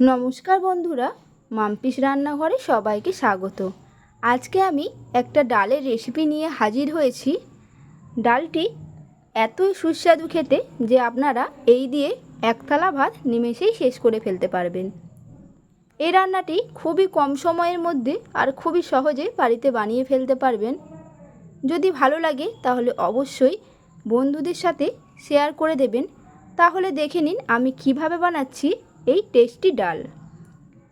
নমস্কার বন্ধুরা, মাম্পিস রান্নাঘরে সবাইকে স্বাগত। আজকে আমি একটা ডালের রেসিপি নিয়ে হাজির হয়েছি। ডালটি এতই সুস্বাদু খেতে যে আপনারা এই দিয়ে এক থালা ভাত নিমেষেই শেষ করে ফেলতে পারবেন। এই রান্নাটি খুবই কম সময়ের মধ্যে আর খুবই সহজে বাড়িতে বানিয়ে ফেলতে পারবেন। যদি ভালো লাগে তাহলে অবশ্যই বন্ধুদের সাথে শেয়ার করে দেবেন। তাহলে দেখে নিন আমি কীভাবে বানাচ্ছি এই টেস্টি ডাল।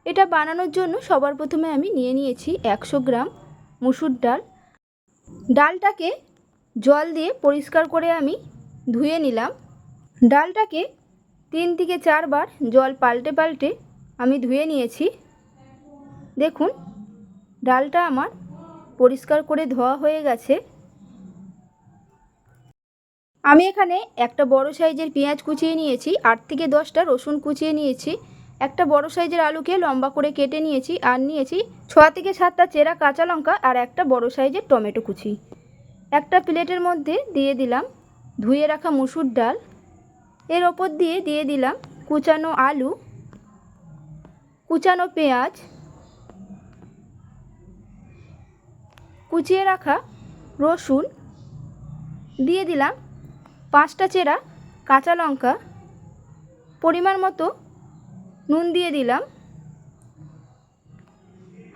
এটা বানানোর জন্য সবার প্রথমে আমি নিয়ে নিয়েছি একশো গ্রাম মুসুর ডাল। ডালটাকে জল দিয়ে পরিষ্কার করে আমি ধুয়ে নিলাম। ডালটাকে তিন থেকে চারবার জল পাল্টে পাল্টে আমি ধুয়ে নিয়েছি। দেখুন, ডালটা আমার পরিষ্কার করে ধোয়া হয়ে গেছে। আমি এখানে একটা বড় সাইজের পেঁয়াজ কুচিয়ে নিয়েছি, আট থেকে দশটা রসুন কুচিয়ে নিয়েছি, একটা বড় সাইজের আলুকে লম্বা করে কেটে নিয়েছি আর নিয়েছি ছ থেকে সাতটা চেরা কাঁচা লঙ্কা আর একটা বড় সাইজের টমেটো কুচি। একটা প্লেটের মধ্যে দিয়ে দিলাম ধুয়ে রাখা মুসুর ডাল। এর ওপর দিয়ে দিয়ে দিলাম কুচানো আলু, কুচানো পেঁয়াজ, কুচিয়ে রাখা রসুন। দিয়ে দিলাম পাঁচটা চেরা কাঁচা লঙ্কা, পরিমাণ মতো নুন দিয়ে দিলাম।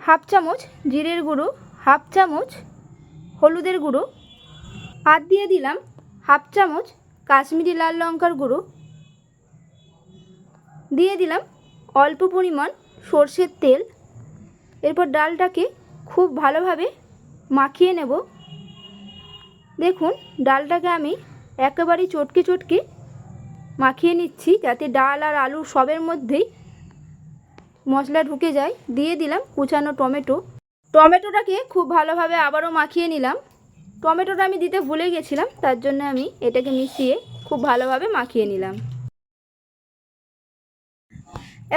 হাফ চামচ জিরের গুঁড়ো, হাফ চামচ হলুদের গুঁড়ো। আর দিয়ে দিলাম হাফ চামচ কাশ্মীরি লাল লঙ্কার গুঁড়ো। দিয়ে দিলাম অল্প পরিমাণ সর্ষের তেল। এরপর ডালটাকে খুব ভালোভাবে মাখিয়ে নেব। দেখুন, ডালটাকে আমি একেবারেই চটকে চটকে মাখিয়ে নিচ্ছি যাতে ডাল আর আলু সবের মধ্যেই মশলা ঢুকে যায়। দিয়ে দিলাম কুচানো টমেটো। টমেটোটাকে খুব ভালোভাবে আবারও মাখিয়ে নিলাম। টমেটোটা আমি দিতে ভুলে গেছিলাম, তার জন্য আমি এটাকে মিশিয়ে খুব ভালোভাবে মাখিয়ে নিলাম।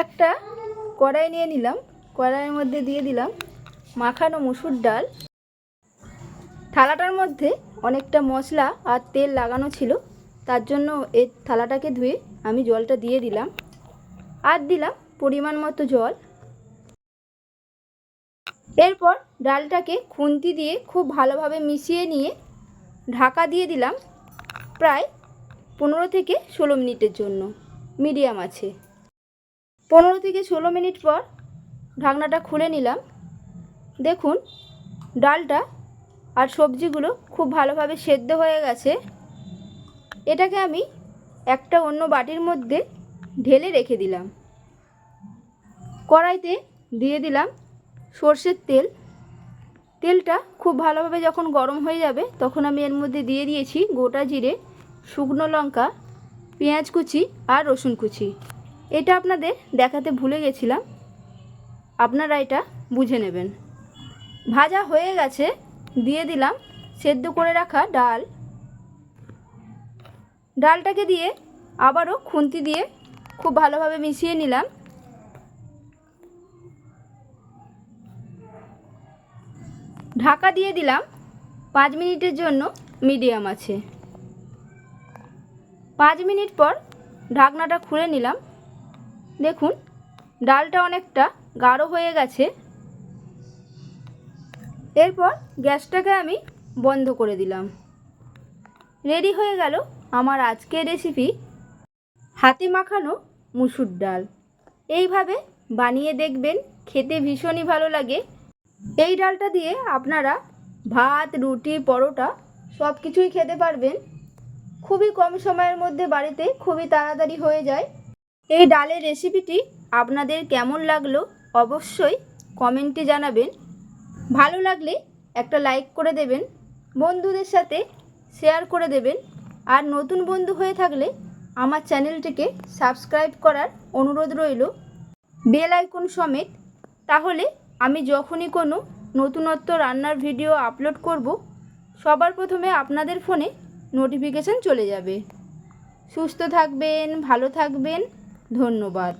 একটা কড়াই নিয়ে নিলাম। কড়াইয়ের মধ্যে দিয়ে দিলাম মাখানো মুসুর ডাল। থালাটার মধ্যে অনেকটা মশলা আর তেল লাগানো ছিল, তার জন্য এই থালাটাকে ধুয়ে আমি জলটা দিয়ে দিলাম। আর দিলাম পরিমাণ মতো জল। এরপর ডালটাকে খুন্তি দিয়ে খুব ভালোভাবে মিশিয়ে নিয়ে ঢাকা দিয়ে দিলাম প্রায় পনেরো থেকে ষোলো মিনিটের জন্য, মিডিয়াম আছে। পনেরো থেকে ষোলো মিনিট পর ঢাকনাটা খুলে নিলাম। দেখুন, ডালটা আর সবজিগুলো খুব ভালোভাবে সেদ্ধ হয়ে গেছে। এটাকে আমি একটা অন্য বাটির মধ্যে ঢেলে রেখে দিলাম। কড়াইতে দিয়ে দিলাম সর্ষের তেল। তেলটা খুব ভালোভাবে যখন গরম হয়ে যাবে, তখন আমি এর মধ্যে দিয়ে দিয়েছি গোটা জিরে, শুকনো লঙ্কা, পেঁয়াজ কুচি আর রসুন কুচি। এটা আপনাদের দেখাতে ভুলে গেছিলাম। আপনারা এটা বুঝে নেবেন। ভাজা হয়ে গেছে। দিয়ে দিলাম। সেদ্ধ করে রাখা ডাল। ডালটাকে দিয়ে আবারও খুন্তি দিয়ে খুব ভালোভাবে মিশিয়ে নিলাম। ঢাকা দিয়ে দিলাম। পাঁচ মিনিটের জন্য মিডিয়াম আছে। পাঁচ মিনিট পর ঢাকনাটা খুলে নিলাম। দেখুন, ডালটা অনেকটা গাঢ় হয়ে গেছে। এরপর গ্যাসটাকে আমি বন্ধ করে দিলাম। রেডি হয়ে গেল আমার আজকের রেসিপি হাতে মাখানো মুসুর ডাল। এইভাবে বানিয়ে দেখবেন খেতে ভীষণই ভালো লাগে। এই ডালটা দিয়ে আপনারা ভাত, রুটি, পরোটা সব কিছুই খেতে পারবেন। খুবই কম সময়ের মধ্যে বাড়িতে খুবই তাড়াতাড়ি হয়ে যায়। এই ডালের রেসিপিটি আপনাদের কেমন লাগল অবশ্যই কমেন্টে জানাবেন। ভালো লাগলে একটা লাইক করে দেবেন, বন্ধুদের সাথে শেয়ার করে দেবেন, আর নতুন বন্ধু হয়ে থাকলে আমার চ্যানেলটিকে সাবস্ক্রাইব করার অনুরোধ রইল। বেল আইকন সমেত, তাহলে আমি যখনই কোনো নতুনত্ব রান্নার ভিডিও আপলোড করব, সবার প্রথমে আপনাদের ফোনে নোটিফিকেশান চলে যাবে। সুস্থ থাকবেন, ভালো থাকবেন, ধন্যবাদ।